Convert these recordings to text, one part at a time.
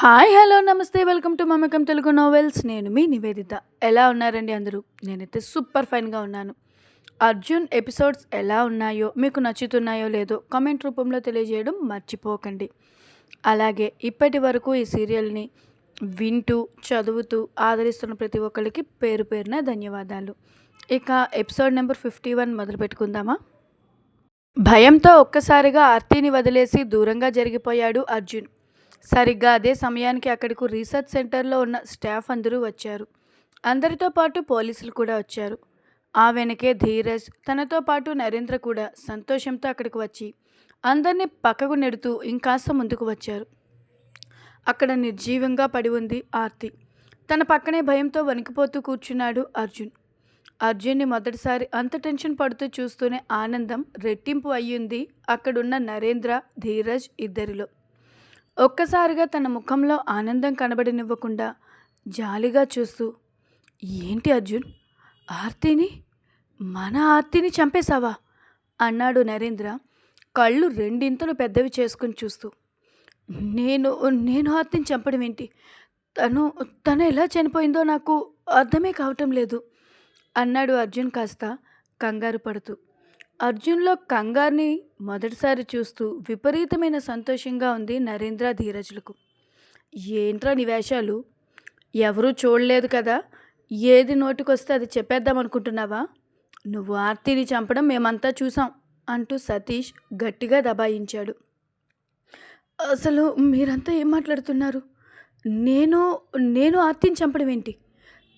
Hi hello నమస్తే welcome to Mamakam Telugu novels నేను మీ నివేదిత. ఎలా ఉన్నారండి అందరూ? నేనైతే సూపర్ ఫైన్గా ఉన్నాను. అర్జున్ ఎపిసోడ్స్ ఎలా ఉన్నాయో మీకు నచ్చుతున్నాయో లేదో కామెంట్ రూపంలో తెలియజేయడం మర్చిపోకండి. అలాగే ఇప్పటి వరకు ఈ సీరియల్ని వింటూ చదువుతూ ఆదరిస్తున్న ప్రతి ఒక్కరికి పేరు పేరున ధన్యవాదాలు. ఇక ఎపిసోడ్ నెంబర్ ఫిఫ్టీ వన్ మొదలు పెట్టుకుందామా భయంతో ఒక్కసారిగా ఆర్తిని వదిలేసి దూరంగా జరిగిపోయాడు అర్జున్. సరిగ్గా అదే సమయానికి అక్కడికి రీసెర్చ్ సెంటర్లో ఉన్న స్టాఫ్ అందరూ వచ్చారు. అందరితో పాటు పోలీసులు కూడా వచ్చారు. ఆ వెనకే ధీరజ్ తనతో పాటు నరేంద్ర కూడా సంతోషంతో అక్కడికి వచ్చి అందరినీ పక్కకు నెడుతూ ఇంకాస్త ముందుకు వచ్చారు. అక్కడ నిర్జీవంగా పడి ఉంది ఆర్తి. తన పక్కనే భయంతో వణికిపోతూ కూర్చున్నాడు అర్జున్. అర్జున్ని మొదటిసారి అంత టెన్షన్ పడుతూ చూస్తూనే ఆనందం రెట్టింపు అయ్యింది అక్కడున్న నరేంద్ర ధీరజ్ ఇద్దరిలో. ఒక్కసారిగా తన ముఖంలో ఆనందం కనబడనివ్వకుండా జాలిగా చూస్తూ ఏంటి అర్జున్? ఆర్తిని? మన ఆర్తిని చంపేశావా? అన్నాడు నరేంద్ర కళ్ళు రెండింతలు పెద్దవి చేసుకుని చూస్తూ. నేను నేను ఆర్తిని చంపడం ఏంటి? తను తను ఎలా చనిపోయిందో నాకు అర్థమే కావటం లేదు అన్నాడు అర్జున్ కాస్త కంగారు పడుతూ. అర్జున్లో కంగారుని మొదటిసారి చూస్తూ విపరీతమైన సంతోషంగా ఉంది నరేంద్ర ధీరజులకు. ఏంట్రా నీ వేషాలు? ఎవరూ చూడలేదు కదా? ఏది నోటికొస్తే అది చెప్పేద్దాం అనుకుంటున్నావా? నువ్వు ఆర్తిని చంపడం మేమంతా చూసాం అంటూ సతీష్ గట్టిగా దబాయించాడు. అసలు మీరంతా ఏం మాట్లాడుతున్నారు? నేను నేను ఆర్తిని చంపడం ఏంటి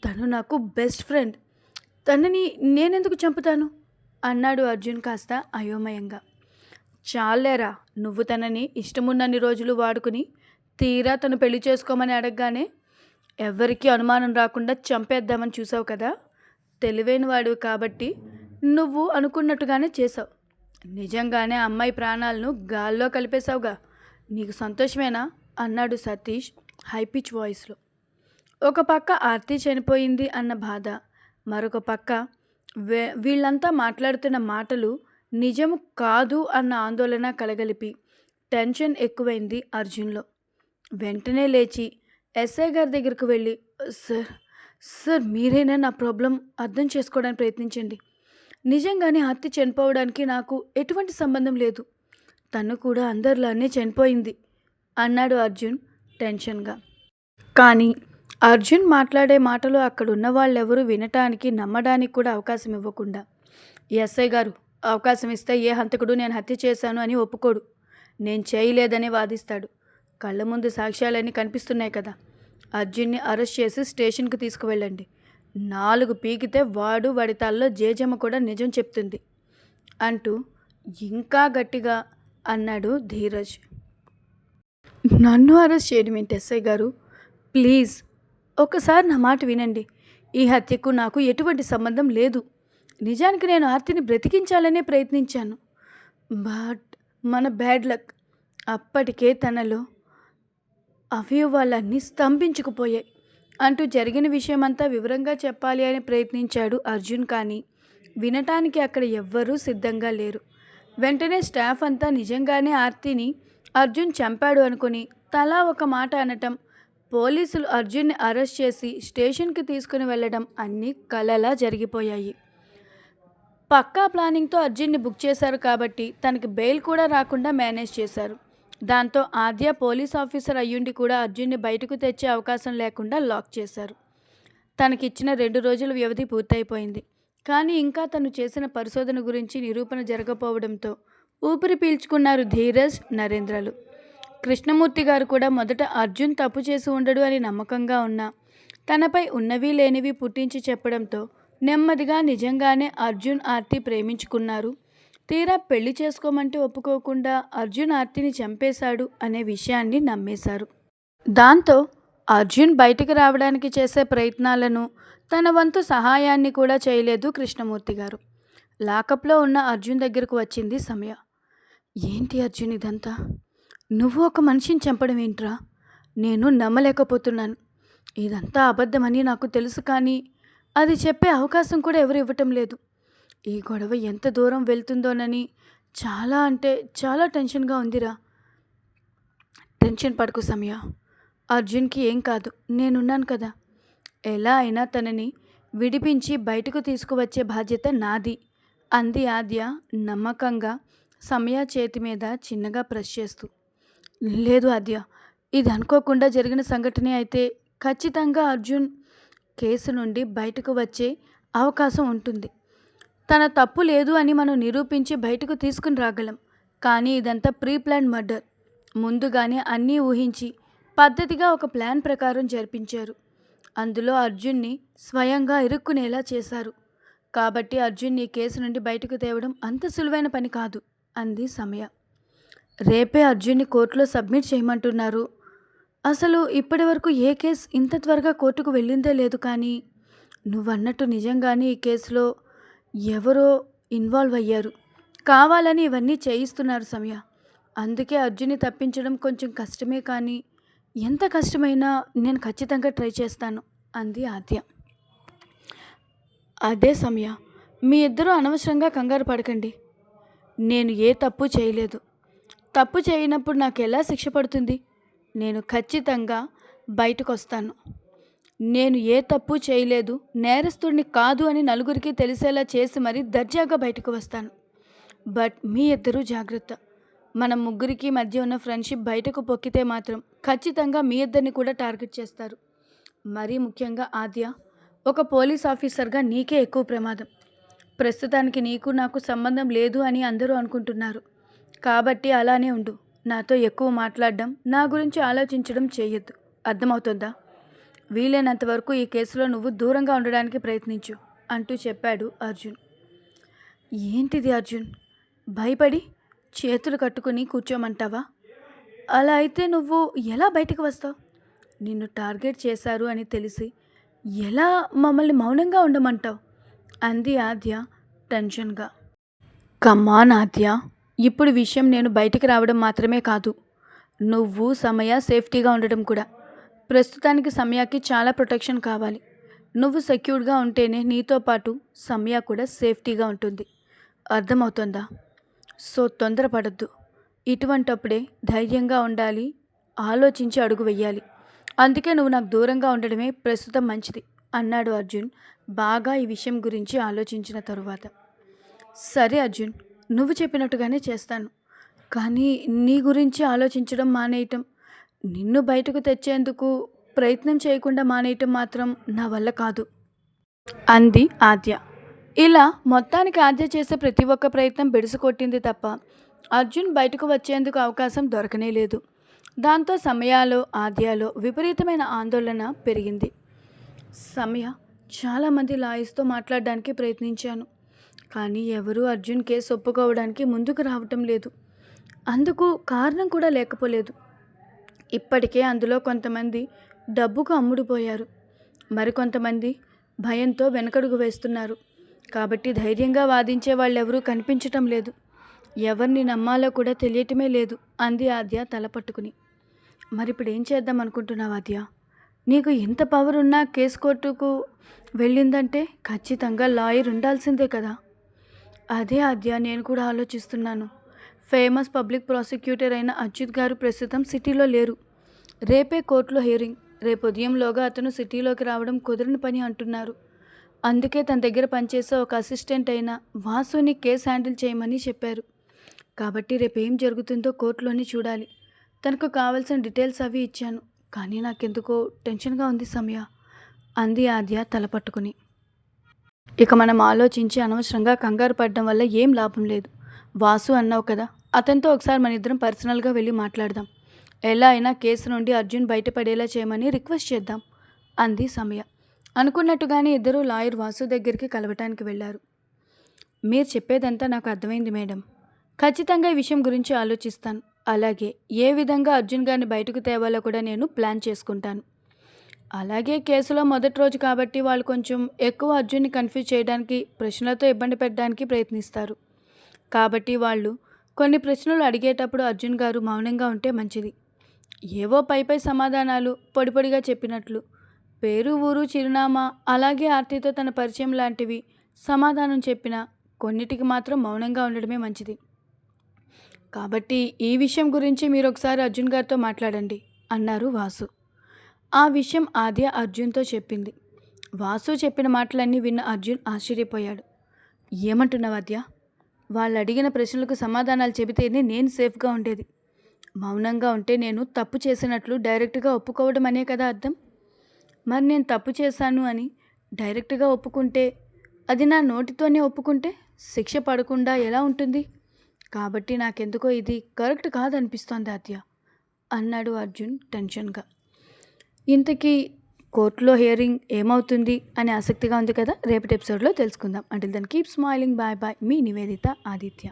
తను నాకు బెస్ట్ ఫ్రెండ్. తనని నేనెందుకు చంపుతాను? అన్నాడు అర్జున్ కాస్త అయోమయంగా. చాలేరా నువ్వు తనని ఇష్టమున్నన్ని రోజులు వాడుకుని తీరా తను పెళ్ళి చేసుకోమని అడగగానే ఎవరికీ అనుమానం రాకుండా చంపేద్దామని చూసావు కదా? తెలివైన వాడివి కాబట్టి నువ్వు అనుకున్నట్టుగానే చేసావు నిజంగానే అమ్మాయి ప్రాణాలను గాల్లో కలిపేశావుగా. నీకు సంతోషమేనా? అన్నాడు సతీష్ హైపిచ్ వాయిస్లో. ఒక పక్క ఆర్తి చనిపోయింది అన్న బాధ మరొక పక్క వే వీళ్ళంతా మాట్లాడుతున్న మాటలు నిజము కాదు అన్న ఆందోళన కలగలిపి టెన్షన్ ఎక్కువైంది అర్జున్లో. వెంటనే లేచి ఎస్ఐ గారి దగ్గరకు వెళ్ళి సార్ సార్ మీరైనా నా ప్రాబ్లం అర్థం చేసుకోవడానికి ప్రయత్నించండి. నిజంగానే హత్య చనిపోవడానికి నాకు ఎటువంటి సంబంధం లేదు. తను కూడా అందరిలానే చనిపోయింది అన్నాడు అర్జున్ టెన్షన్గా. కానీ అర్జున్ మాట్లాడే మాటలు అక్కడ ఉన్న వాళ్ళెవరూ వినటానికి నమ్మడానికి కూడా అవకాశం ఇవ్వకుండా. ఎస్ఐ గారు అవకాశం ఇస్తే ఏ హంతకుడు నేను హత్య చేశాను అని ఒప్పుకోడు. నేను చేయలేదని వాదిస్తాడు. కళ్ళ ముందు సాక్ష్యాలన్నీ కనిపిస్తున్నాయి కదా. అర్జున్ని అరెస్ట్ చేసి స్టేషన్కి తీసుకువెళ్ళండి. నాలుగు పీకితే వాడు వాడి తల్లో జేజమ్మ కూడా నిజం చెప్తుంది. అంటూ ఇంకా గట్టిగా అన్నాడు ధీరజ్. నన్ను అరెస్ట్ చేయడం ఏంటి ఎస్ఐ గారు? ప్లీజ్ ఒకసారి నా మాట వినండి. ఈ హత్యకు నాకు ఎటువంటి సంబంధం లేదు. నిజానికి నేను ఆర్తిని బ్రతికించాలనే ప్రయత్నించాను. బట్ మన బ్యాడ్ లక్ అప్పటికే తనలో అవయవాలన్నీ స్తంభించుకుపోయాయి. అంటూ జరిగిన విషయమంతా వివరంగా చెప్పాలి అని ప్రయత్నించాడు అర్జున్ కానీ వినటానికి అక్కడ ఎవ్వరూ సిద్ధంగా లేరు. వెంటనే స్టాఫ్ అంతా నిజంగానే ఆర్తిని అర్జున్ చంపాడు అనుకుని తలా ఒక మాట అనటం పోలీసులు అర్జున్ని అరెస్ట్ చేసి స్టేషన్కి తీసుకుని వెళ్ళడం అన్నీ కలలా జరిగిపోయాయి. పక్కా ప్లానింగ్తో అర్జున్ని బుక్ చేశారు కాబట్టి తనకి బెయిల్ కూడా రాకుండా మేనేజ్ చేశారు. దాంతో ఆద్య పోలీస్ ఆఫీసర్ అయ్యుండి కూడా అర్జున్ని బయటకు తెచ్చే అవకాశం లేకుండా లాక్ చేశారు. తనకిచ్చిన రెండు రోజుల వ్యవధి పూర్తయిపోయింది. కానీ ఇంకా తను చేసిన పరిశోధన గురించి నిరూపణ జరగపోవడంతో ఊపిరి పీల్చుకున్నారు ధీరజ్ నరేంద్రలు. కృష్ణమూర్తి గారు కూడా మొదట అర్జున్ తప్పు చేసి ఉండడు అని నమ్మకంగా ఉన్నా. తనపై ఉన్నవి లేనివి పుట్టించి చెప్పడంతో నెమ్మదిగా నిజంగానే అర్జున్ ఆర్తి ప్రేమించుకున్నారు. తీరా పెళ్ళి చేసుకోమంటే ఒప్పుకోకుండా అర్జున్ ఆర్తిని చంపేశాడు అనే విషయాన్ని నమ్మేశారు. దాంతో అర్జున్ బయటకు రావడానికి చేసే ప్రయత్నాలను తన వంతు సహాయాన్ని కూడా చేయలేదు కృష్ణమూర్తి గారు. లాకప్లో ఉన్న అర్జున్ దగ్గరకు వచ్చింది సమయ. ఏంటి అర్జున్ ఇదంతా? నువ్వు ఒక మనిషిని చంపడం ఏంట్రా? నేను నమ్మలేకపోతున్నాను. ఇదంతా అబద్ధమని నాకు తెలుసు కానీ అది చెప్పే అవకాశం కూడా ఎవరు ఇవ్వటం లేదు. ఈ గొడవ ఎంత దూరం వెళ్తుందోనని చాలా అంటే చాలా టెన్షన్గా ఉందిరా. టెన్షన్ పడకు సమయ. అర్జున్కి ఏం కాదు నేనున్నాను కదా. ఎలా అయినా తనని విడిపించి బయటకు తీసుకువచ్చే బాధ్యత నాది. అంది ఆద్య నమ్మకంగా సమయ చేతి మీద చిన్నగా ప్రెస్ చేస్తూ. లేదు ఆద్య. ఇది అనుకోకుండా జరిగిన సంఘటన అయితే ఖచ్చితంగా అర్జున్ కేసు నుండి బయటకు వచ్చే అవకాశం ఉంటుంది. తన తప్పు లేదు అని మనం నిరూపించి బయటకు తీసుకుని రాగలం. కానీ ఇదంతా ప్రీ ప్లాన్ మర్డర్. ముందుగానే అన్నీ ఊహించి పద్ధతిగా ఒక ప్లాన్ ప్రకారం జరిపించారు. అందులో అర్జున్ని స్వయంగా ఇరుక్కునేలా చేశారు. కాబట్టి అర్జున్ని ఈ కేసు నుండి బయటకు తేవడం అంత సులువైన పని కాదు అంది సమయ. రేపే అర్జున్ని కోర్టులో సబ్మిట్ చేయమంటున్నారు. అసలు ఇప్పటి వరకు ఏ కేసు ఇంత త్వరగా కోర్టుకు వెళ్ళిందే లేదు కానీ నువ్వన్నట్టు నిజంగానే ఈ కేసులో ఎవరో ఇన్వాల్వ్ అయ్యారు. కావాలని ఇవన్నీ చేయిస్తున్నారు సమయ. అందుకే అర్జున్ని తప్పించడం కొంచెం కష్టమే కానీ ఎంత కష్టమైనా నేను ఖచ్చితంగా ట్రై చేస్తాను అంది ఆద్య. అదే సమయ మీ ఇద్దరూ అనవసరంగా కంగారు పడకండి. నేను ఏ తప్పు చేయలేదు. తప్పు చేయనప్పుడు నాకు ఎలా శిక్ష పడుతుంది? నేను ఖచ్చితంగా బయటకు వస్తాను నేను ఏ తప్పు చేయలేదు నేరస్తుడిని కాదు అని నలుగురికి తెలిసేలా చేసి మరీ దర్జాగా బయటకు వస్తాను బట్ మీ ఇద్దరూ జాగ్రత్త. మన ముగ్గురికి మధ్య ఉన్న ఫ్రెండ్షిప్ బయటకు పొక్కితే మాత్రం ఖచ్చితంగా మీ ఇద్దరిని కూడా టార్గెట్ చేస్తారు. మరీ ముఖ్యంగా ఆద్య. ఒక పోలీస్ ఆఫీసర్గా నీకే ఎక్కువ ప్రమాదం. ప్రస్తుతానికి నీకు నాకు సంబంధం లేదు అని అందరూ అనుకుంటున్నారు. కాబట్టి అలానే ఉండు. నాతో ఎక్కువ మాట్లాడడం నా గురించి ఆలోచించడం చేయొద్దు. అర్థమవుతుందా? వీలైనంత వరకు ఈ కేసులో నువ్వు దూరంగా ఉండడానికి ప్రయత్నించు అంటూ చెప్పాడు అర్జున్. ఏంటిది అర్జున్? భయపడి చేతులు కట్టుకుని కూర్చోమంటావా? అలా అయితే నువ్వు ఎలా బయటకు వస్తావు? నిన్ను టార్గెట్ చేశారు అని తెలిసి ఎలా మమ్మల్ని మౌనంగా ఉండమంటావు? అంది ఆద్య టెన్షన్గా. కమ్మా నాద్య ఇప్పుడు విషయం నేను బయటికి రావడం మాత్రమే కాదు. నువ్వు సమయ సేఫ్టీగా ఉండడం కూడా. ప్రస్తుతానికి సమయాకి చాలా ప్రొటెక్షన్ కావాలి. నువ్వు సెక్యూర్డ్గా ఉంటేనే నీతో పాటు సమయ కూడా సేఫ్టీగా ఉంటుంది. అర్థమవుతుందా? సో తొందరపడద్దు. ఇటువంటప్పుడే ధైర్యంగా ఉండాలి ఆలోచించి అడుగు వెయ్యాలి అందుకే నువ్వు నాకు దూరంగా ఉండడమే ప్రస్తుతం మంచిది అన్నాడు అర్జున్ బాగా ఈ విషయం గురించి ఆలోచించిన తరువాత. సరే అర్జున్ నువ్వు చెప్పినట్టుగానే చేస్తాను. కానీ నీ గురించి ఆలోచించడం మానేయటం నిన్ను బయటకు తెచ్చేందుకు ప్రయత్నం చేయకుండా మానేయటం మాత్రం నా వల్ల కాదు. అంది ఆద్య. ఇలా మొత్తానికి ఆద్య చేసే ప్రతి ఒక్క ప్రయత్నం బిడుసుకొట్టింది తప్ప అర్జున్ బయటకు వచ్చేందుకు అవకాశం దొరకనే లేదు. దాంతో సమయాలో ఆద్యాలో విపరీతమైన ఆందోళన పెరిగింది. సమయ చాలామంది లాయర్స్తో మాట్లాడడానికి ప్రయత్నించాను. కానీ ఎవరూ అర్జున్ కేసు ఒప్పుకోవడానికి ముందుకు రావటం లేదు. అందుకు కారణం కూడా లేకపోలేదు. ఇప్పటికే అందులో కొంతమంది డబ్బుకు అమ్ముడుపోయారు. మరికొంతమంది భయంతో వెనకడుగు వేస్తున్నారు. కాబట్టి ధైర్యంగా వాదించే వాళ్ళెవరూ కనిపించటం లేదు. ఎవరిని నమ్మాలో కూడా తెలియటమే లేదు అంది ఆద్య తల పట్టుకుని. మరి ఇప్పుడు ఏం చేద్దాం అనుకుంటున్నావు ఆద్య? నీకు ఇంత పవర్ ఉన్నా కేసు కోర్టుకు వెళ్ళిందంటే ఖచ్చితంగా లాయర్ ఉండాల్సిందే కదా. అదే ఆద్య నేను కూడా ఆలోచిస్తున్నాను. ఫేమస్ పబ్లిక్ ప్రాసిక్యూటర్ అయిన అచ్యుత్ గారు ప్రస్తుతం సిటీలో లేరు. రేపే కోర్టులో హియరింగ్ రేపు ఉదయంలోగా అతను సిటీలోకి రావడం కుదరని పని అంటున్నారు. అందుకే తన దగ్గర పనిచేసే ఒక అసిస్టెంట్ అయిన వాసుని కేసు హ్యాండిల్ చేయమని చెప్పారు. కాబట్టి రేపు ఏం జరుగుతుందో కోర్టులోనే చూడాలి. తనకు కావాల్సిన డీటెయిల్స్ అవి ఇచ్చాను. కానీ నాకెందుకో టెన్షన్గా ఉంది సమయ. అంది ఆద్య తల పట్టుకుని. ఇక మనం ఆలోచించి అనవసరంగా కంగారు పడడం వల్ల ఏం లాభం లేదు. వాసు అన్నావు కదా అతనితో ఒకసారి మన ఇద్దరం పర్సనల్గా వెళ్ళి మాట్లాడదాం. ఎలా అయినా కేసు నుండి అర్జున్ బయటపడేలా చేయమని రిక్వెస్ట్ చేద్దాం అంది సమయ. అనుకున్నట్టుగానే ఇద్దరు లాయర్ వాసు దగ్గరికి కలవటానికి వెళ్ళారు. మీరు చెప్పేదంతా నాకు అర్థమైంది మేడం. ఖచ్చితంగా ఈ విషయం గురించి ఆలోచిస్తాను. అలాగే ఏ విధంగా అర్జున్ గారిని బయటకు తేవాలో కూడా నేను ప్లాన్ చేసుకుంటాను. అలాగే కేసులో మొదటి రోజు కాబట్టి వాళ్ళు కొంచెం ఎక్కువ అర్జున్ని కన్ఫ్యూజ్ చేయడానికి ప్రశ్నలతో ఇబ్బంది పెట్టడానికి ప్రయత్నిస్తారు. కాబట్టి వాళ్ళు కొన్ని ప్రశ్నలు అడిగేటప్పుడు అర్జున్ గారు మౌనంగా ఉంటే మంచిది. ఏవో పై పై సమాధానాలు పొడిపొడిగా చెప్పినట్లు. పేరు ఊరు చిరునామా అలాగే ఆర్తితో తన పరిచయం లాంటివి సమాధానం చెప్పిన కొన్నిటికి మాత్రం మౌనంగా ఉండడమే మంచిది. కాబట్టి ఈ విషయం గురించి మీరు ఒకసారి అర్జున్ గారితో మాట్లాడండి అన్నారు వాసు. ఆ విషయం ఆద్య అర్జున్తో చెప్పింది. వాసు చెప్పిన మాటలన్నీ విన్న అర్జున్ ఆశ్చర్యపోయాడు. ఏమంటున్నావు ఆద్య? వాళ్ళు అడిగిన ప్రశ్నలకు సమాధానాలు చెబితేనే నేను సేఫ్గా ఉండేది. మౌనంగా ఉంటే నేను తప్పు చేసినట్లు డైరెక్ట్గా ఒప్పుకోవడం అనే కదా అర్థం? మరి నేను తప్పు చేశాను అని డైరెక్ట్గా ఒప్పుకుంటే అది నా నోటితోనే ఒప్పుకుంటే శిక్ష పడకుండా ఎలా ఉంటుంది? కాబట్టి నాకెందుకో ఇది కరెక్ట్ కాదనిపిస్తోంది ఆద్య అన్నాడు అర్జున్ టెన్షన్గా. ఇంతకీ కోర్టులో హియరింగ్ ఏమవుతుంది అని ఆసక్తిగా ఉంది కదా? రేపటి ఎపిసోడ్లో తెలుసుకుందాం. అంటే దాన్ని కీప్ స్మైలింగ్ బాయ్ బాయ్ మీ నివేదిత ఆదిత్య.